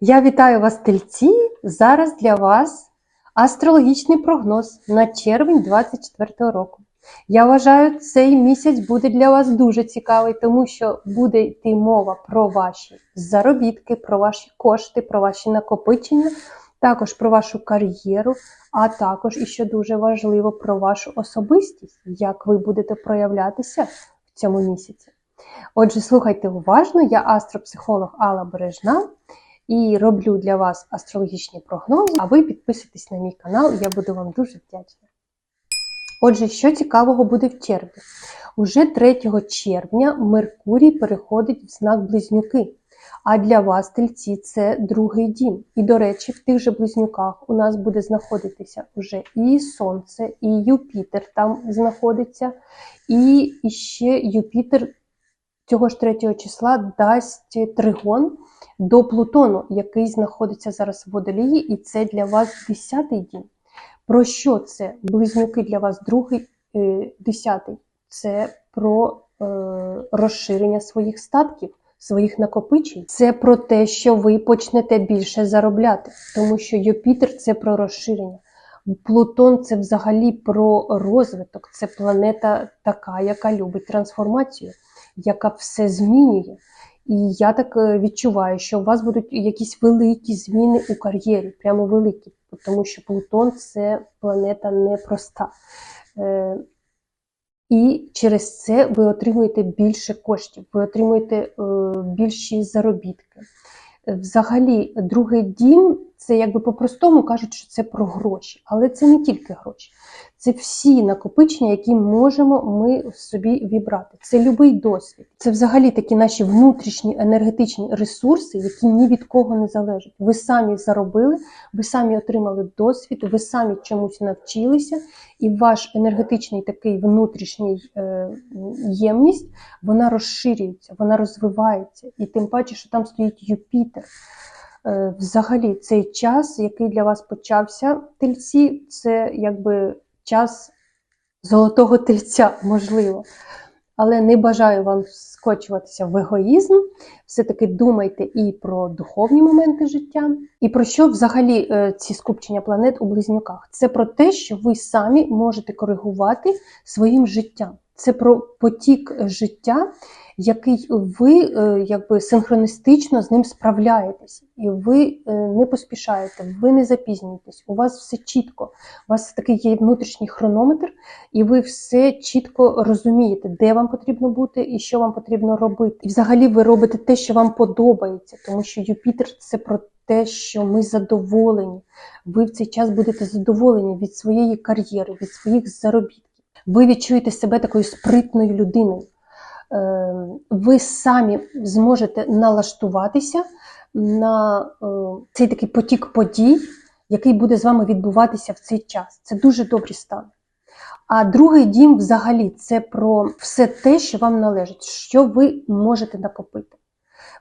Я вітаю вас, тельці! Зараз для вас астрологічний прогноз на червень 2024 року. Я вважаю, цей місяць буде для вас дуже цікавий, тому що буде йти мова про ваші заробітки, про ваші кошти, про ваші накопичення, також про вашу кар'єру, а також, і що дуже важливо, про вашу особистість, як ви будете проявлятися в цьому місяці. Отже, слухайте уважно, я астропсихолог Алла Бережна і роблю для вас астрологічні прогнози, а ви підписуйтесь на мій канал, я буду вам дуже вдячна. Отже, що цікавого буде в червні? Уже 3 червня Меркурій переходить в знак Близнюки. А для вас, тельці, це другий дім. І, до речі, в тих же близнюках у нас буде знаходитися вже і Сонце, і Юпітер там знаходиться, і ще Юпітер цього ж 3 числа дасть тригон до Плутону, який знаходиться зараз в водолії, і це для вас 10-й дім. Про що це? Близнюки для вас другий, е, десятий. Це про е, розширення своїх статків, своїх накопичень. Це про те, що ви почнете більше заробляти, тому що Юпітер це про розширення. Плутон це взагалі про розвиток. Це планета така, яка любить трансформацію, яка все змінює. І я так е, відчуваю, що у вас будуть якісь великі зміни у кар'єрі, прямо великі, тому що Плутон це планета непроста. Е, І через це ви отримуєте більше коштів, ви отримуєте е, більші заробітки. Взагалі, другий дім це якби по-простому кажуть, що це про гроші, але це не тільки гроші. Це всі накопичення, які можемо ми в собі вібрати. Це любий досвід. Це взагалі такі наші внутрішні енергетичні ресурси, які ні від кого не залежать. Ви самі заробили, ви самі отримали досвід, ви самі чомусь навчилися, і ваш енергетичний такий внутрішній е, ємність вона розширюється, вона розвивається. І тим паче, що там стоїть Юпітер. Е, Взагалі, цей час, який для вас почався, тельці, це якби час золотого тельця, можливо. Але не бажаю вам скочуватися в егоїзм. Все-таки думайте і про духовні моменти життя, і про що взагалі е, ці скупчення планет у близнюках. Це про те, що ви самі можете коригувати своїм життям. Це про потік життя, який ви е, якби синхроністично з ним справляєтесь, і ви е, не поспішаєте, ви не запізнюєтесь. У вас все чітко. У вас такий є внутрішній хронометр, і ви все чітко розумієте, де вам потрібно бути і що вам потрібно робити. І взагалі ви робите те, що вам подобається, тому що Юпітер це про те, що ми задоволені. Ви в цей час будете задоволені від своєї кар'єри, від своїх заробітків. Ви відчуєте себе такою спритною людиною. Е, Ви самі зможете налаштуватися на е, цей такий потік подій, який буде з вами відбуватися в цей час. Це дуже добрі стани. А другий дім взагалі це про все те, що вам належить, що ви можете накопити.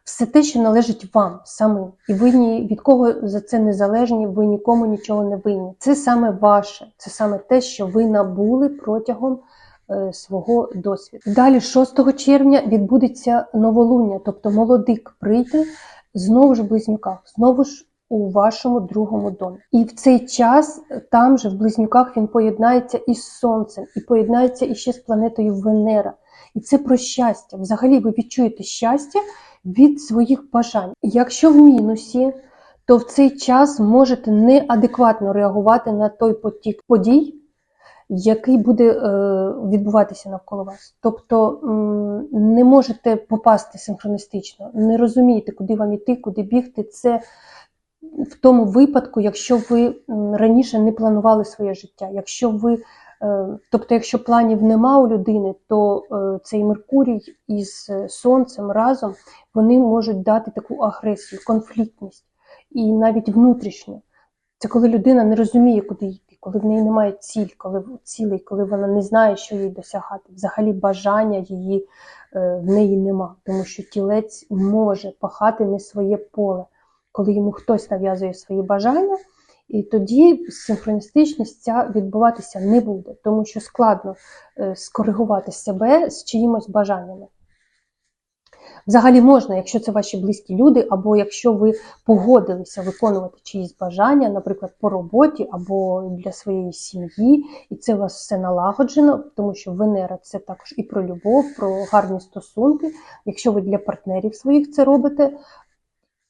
Все те, що належить вам самим. І ви ні від кого за це не залежні, ви нікому нічого не винні. Це саме ваше, це саме те, що ви набули протягом е, свого досвіду. Далі, 6 червня, відбудеться новолуння, тобто молодик прийде знову ж в близнюках, знову ж у вашому другому домі. І в цей час там же в близнюках він поєднається із сонцем, і поєднається іще з планетою Венера. І це про щастя. Взагалі ви відчуєте щастя від своїх бажань. Якщо в мінусі, то в цей час можете неадекватно реагувати на той потік подій, який буде е, відбуватися навколо вас. Тобто не можете попасти синхроністично, не розумієте, куди вам іти, куди бігти. Це в тому випадку, якщо ви раніше не планували своє життя, якщо ви Тобто, якщо планів нема у людини, то е, цей Меркурій із е, Сонцем разом вони можуть дати таку агресію, конфліктність і навіть внутрішню. Це коли людина не розуміє, куди йти, коли в неї немає ціль, коли цілей, коли вона не знає, що їй досягати. Взагалі бажання її в неї нема, тому що тілець може пахати не своє поле, коли йому хтось нав'язує свої бажання. І тоді синхроністичність ця відбуватися не буде, тому що складно е, скоригувати себе з чиїмось бажаннями. Взагалі можна, якщо це ваші близькі люди, або якщо ви погодилися виконувати чиїсь бажання, наприклад, по роботі або для своєї сім'ї, і це у вас все налагоджено, тому що Венера це також і про любов, про гарні стосунки. Якщо ви для партнерів своїх це робите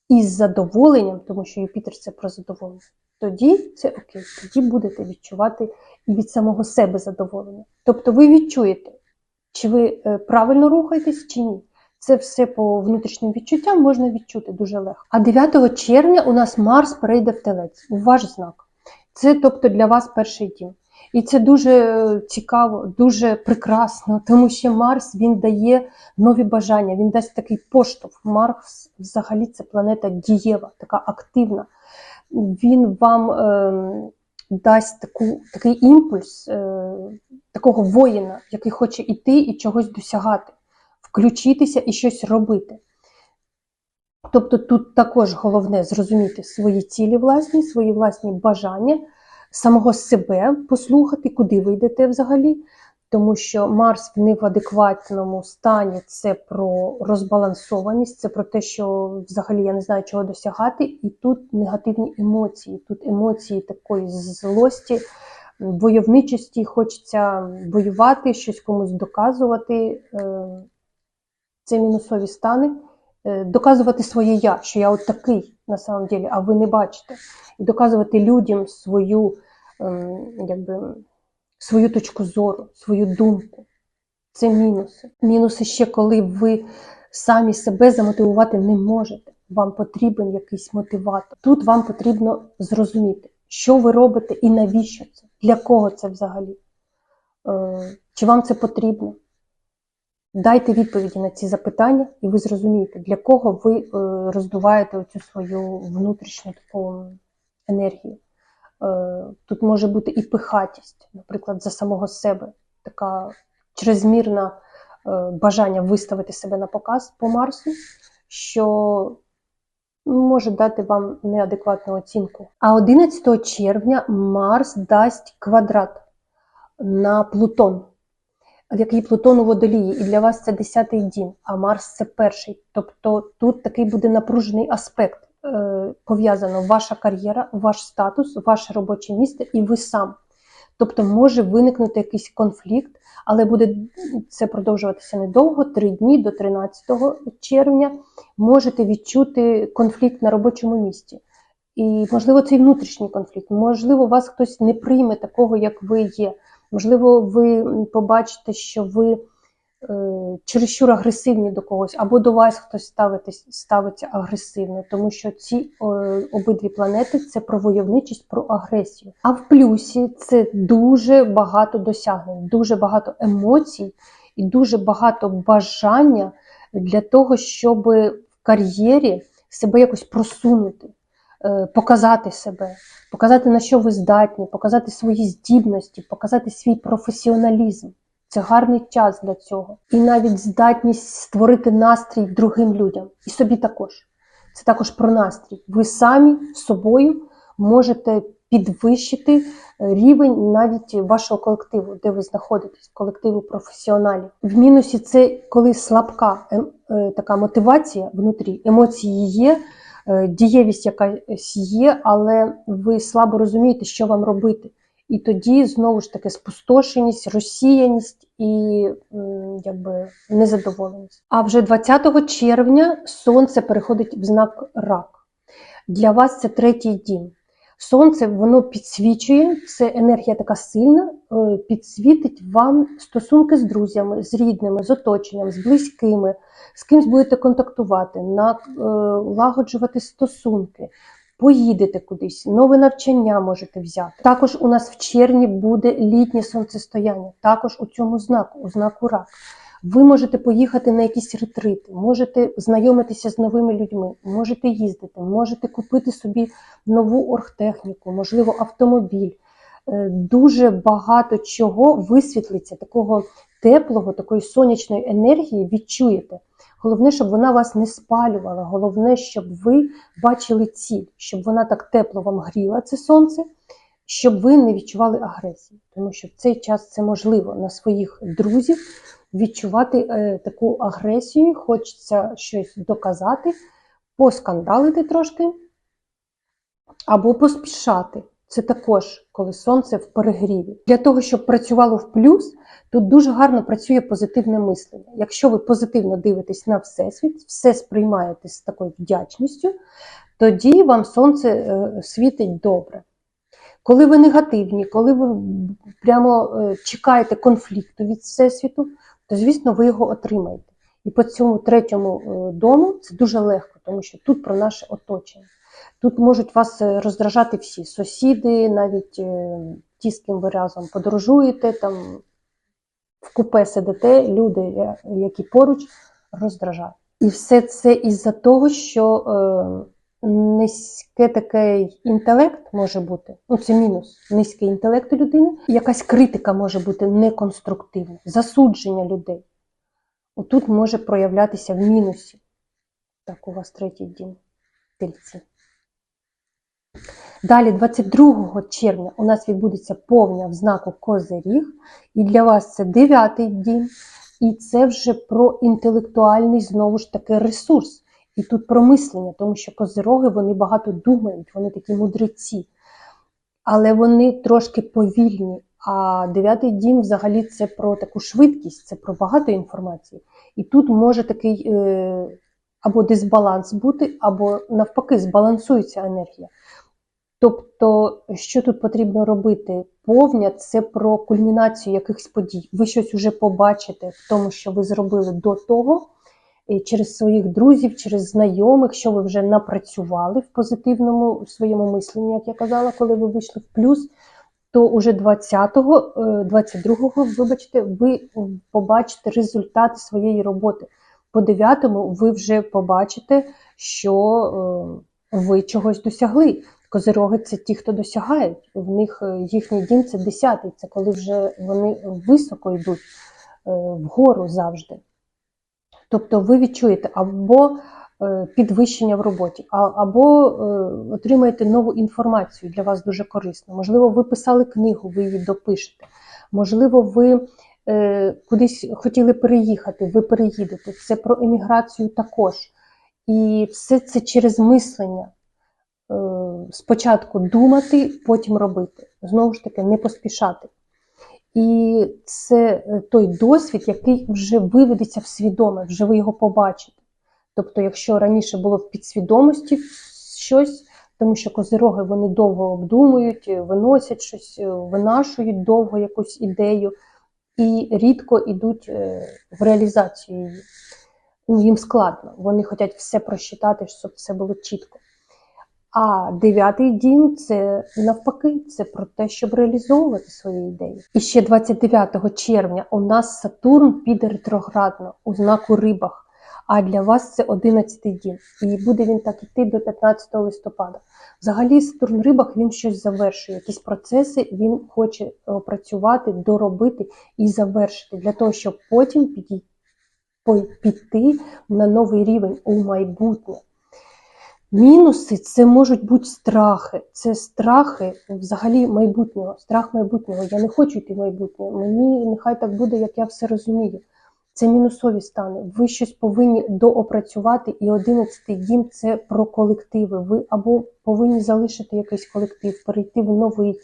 із задоволенням, тому що Юпітер це про задоволення, тоді це окей, тоді будете відчувати і від самого себе задоволення. Тобто ви відчуєте, чи ви е, правильно рухаєтесь, чи ні. Це все по внутрішнім відчуттям можна відчути дуже легко. А 9 червня у нас Марс перейде в телець, у ваш знак. Це тобто для вас перший дім. І це дуже е, цікаво, дуже прекрасно, тому що Марс він дає нові бажання, він дасть такий поштовх. Марс взагалі це планета дієва, така активна. Він вам е, дасть таку, такий імпульс е, такого воїна, який хоче йти і чогось досягати, включитися і щось робити. Тобто тут також головне зрозуміти свої цілі власні, свої власні бажання, самого себе послухати, куди ви йдете взагалі. Тому що Марс в невадекватному стані це про розбалансованість, це про те, що взагалі я не знаю, чого досягати, і тут негативні емоції, тут емоції такої злості, войовничості, хочеться воювати, щось комусь доказувати. Е, Це мінусові стани. Е, Доказувати своє я, що я от такий на самом деле, а ви не бачите. І доказувати людям свою, ем, якби свою точку зору, свою думку. Це мінуси. Мінуси ще, коли ви самі себе замотивувати не можете. Вам потрібен якийсь мотиватор. Тут вам потрібно зрозуміти, що ви робите і навіщо це, для кого це взагалі. Е, Чи вам це потрібно? Дайте відповіді на ці запитання, і ви зрозумієте, для кого ви е, роздуваєте оцю свою внутрішню таку енергію. Е, Тут може бути і пихатість, наприклад, за самого себе, така чрезмірна е, бажання виставити себе на показ по Марсу, що може дати вам неадекватну оцінку. А 11 червня Марс дасть квадрат на Плутон, який Плутон у водолії, і для вас це 10-й дім, а Марс це перший. Тобто тут такий буде напружений аспект пов'язано ваша кар'єра, ваш статус, ваше робоче місце і ви сам. Тобто може виникнути якийсь конфлікт, але буде це продовжуватися недовго, три дні до 13 червня. Можете відчути конфлікт на робочому місці. І, можливо, це і внутрішній конфлікт. Можливо, вас хтось не прийме такого, як ви є. Можливо, ви побачите, що ви е, чересчур агресивні до когось, або до вас хтось ставитись, ставиться агресивно, тому що ці е, обидві планети це про войовничість, про агресію. А в плюсі це дуже багато досягнень, дуже багато емоцій і дуже багато бажання для того, щоб в кар'єрі себе якось просунути. е, Показати себе, показати на що ви здатні, показати свої здібності, показати свій професіоналізм. Це гарний час для цього. І навіть здатність створити настрій другим людям. І собі також. Це також про настрій. Ви самі собою можете підвищити рівень навіть вашого колективу, де ви знаходитесь, колективу професіоналів. В мінусі це коли слабка ем, е, така мотивація внутрі, емоції є, е, дієвість якась є, але ви слабо розумієте, що вам робити. І тоді знову ж таки спустошеність, розсіяність і якби незадоволеність. А вже 20 червня сонце переходить в знак рак. Для вас це третій дім. Сонце воно підсвічує, це енергія така сильна, е, підсвітить вам стосунки з друзями, з рідними, з оточенням, з близькими, з кимсь будете контактувати, налагоджувати стосунки, поїдете кудись, нове навчання можете взяти. Також у нас в червні буде літнє сонцестояння, також у цьому знаку, у знаку рак. Ви можете поїхати на якісь ретрити, можете знайомитися з новими людьми, можете їздити, можете купити собі нову оргтехніку, можливо, автомобіль. Е, Дуже багато чого висвітлиться, такого теплого, такої сонячної енергії відчуєте. Головне, щоб вона вас не спалювала. Головне, щоб ви бачили ціль, щоб вона так тепло вам гріла це сонце, щоб ви не відчували агресії. Тому що в цей час це можливо на своїх друзів відчувати е, таку агресію, хочеться щось доказати, поскандалити трошки або поспішати. Це також коли сонце в перегріві. Для того, щоб працювало в плюс, тут дуже гарно працює позитивне мислення. Якщо ви позитивно дивитесь на всесвіт, все сприймаєте з такою вдячністю, тоді вам сонце е, світить добре. Коли ви негативні, коли ви прямо е, чекаєте конфлікту від всесвіту, то звісно ви його отримаєте. І по цьому третьому е, дому це дуже легко, тому що тут про наше оточення. Тут можуть вас е, роздражати всі сусіди, навіть е, ті, з ким ви разом подорожуєте, там в купе сидите, люди, е, які поруч, роздражають. І все це із-за того, що е, низьке такий інтелект може бути, ну це мінус, низький інтелект людини, якась критика може бути неконструктивна, засудження людей. Отут може проявлятися в мінусі. Так, у вас третій дім. Тельці. Далі, 22 червня, у нас відбудеться повня в знаку Козиріг, і для вас це дев'ятий дім, і це вже про інтелектуальний знову ж таки ресурс. І тут про мислення, тому що козироги вони багато думають, вони такі мудреці, але вони трошки повільні. А дев'ятий дім взагалі це про таку швидкість, це про багато інформації. І тут може такий е, або дисбаланс бути, або навпаки, збалансується енергія. Тобто, що тут потрібно робити? Повня це про кульмінацію якихось подій. Ви щось вже побачите в тому, що ви зробили до того, через своїх друзів, через знайомих, що ви вже напрацювали в позитивному своєму мисленні, як я казала, коли ви вийшли в плюс. То уже 20-го, 22-го, вибачте, ви побачите результати своєї роботи. По 9-му ви вже побачите, що е, ви чогось досягли. Козироги це ті, хто досягають. В них е, їхній дім це 10-й, це коли вже вони високо йдуть е, вгору завжди. Тобто ви відчуєте або е, підвищення в роботі, або отримаєте нову інформацію для вас дуже корисну. Можливо, ви писали книгу, ви її допишете. Можливо, ви кудись хотіли переїхати, ви переїдете. Це про еміграцію також. І все це через мислення. Спочатку думати, потім робити. Знову ж таки, не поспішати. І це е, той досвід, який вже виведеться в свідоме, вже ви його побачите. Тобто, якщо раніше було в підсвідомості щось, тому що козироги вони довго обдумують, е, виносять щось, е, винашують довго якусь ідею і рідко йдуть в реалізацію її. Їм складно, вони хочуть все просчитати, щоб все було чітко. А дев'ятий дім це навпаки, це про те, щоб реалізовувати свої ідеї. І ще 29 червня у нас Сатурн піде ретроградно у знаку рибах. А для вас це 11 дім. І буде він так іти до 15 листопада. Взагалі, Сатурн рибах він щось завершує. Якісь процеси він хоче опрацювати, доробити і завершити для того, щоб потім підійти піти на новий рівень у майбутнє. Мінуси це можуть бути страхи. Це страхи взагалі майбутнього. Страх майбутнього. Я не хочу йти в майбутнє. Мені нехай так буде, як я все розумію. Це мінусові стани. Ви щось повинні доопрацювати, і одинадцятий дім це про колективи. Ви або повинні залишити якийсь колектив, перейти в новий,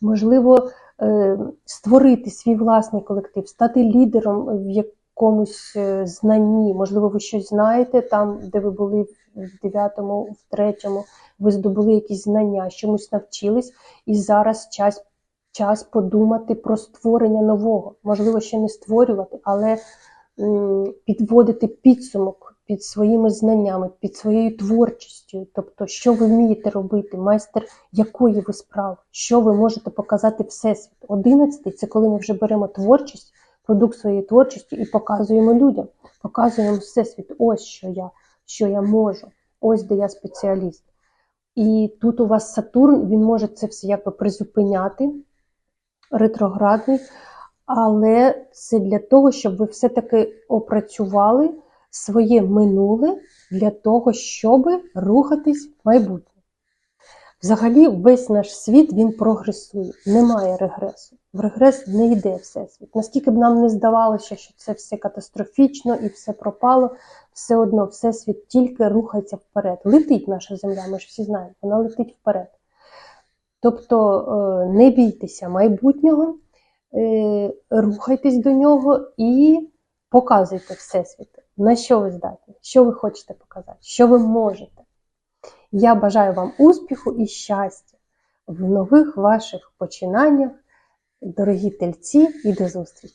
можливо, е, створити свій власний колектив, стати лідером в якомусь е, знанні. Можливо, ви щось знаєте там, де ви були в дев'ятому, в третьому, ви здобули якісь знання, чомусь навчились, і зараз час, час подумати про створення нового. Можливо, ще не створювати, але м, підводити підсумок під своїми знаннями, під своєю творчістю. Тобто, що ви вмієте робити, майстер якої ви справи, що ви можете показати всесвіт. Одинадцятий це коли ми вже беремо творчість, продукт своєї творчості і показуємо людям, показуємо всесвіт. Ось що я що я можу, ось де я спеціаліст. І тут у вас Сатурн, він може це все якби призупиняти, ретроградний, але це для того, щоб ви все-таки опрацювали своє минуле для того, щоб рухатись в майбутнє. Взагалі, весь наш світ він прогресує, немає регресу. В регрес не йде всесвіт. Наскільки б нам не здавалося, що це все катастрофічно і все пропало, все одно всесвіт тільки рухається вперед. Летить наша земля, ми ж всі знаємо, вона летить вперед. Тобто е, не бійтеся майбутнього, е, рухайтесь до нього і показуйте всесвіт, на що ви здатні, що ви хочете показати, що ви можете. Я бажаю вам успіху і щастя в нових ваших починаннях, дорогі тельці, і до зустрічі!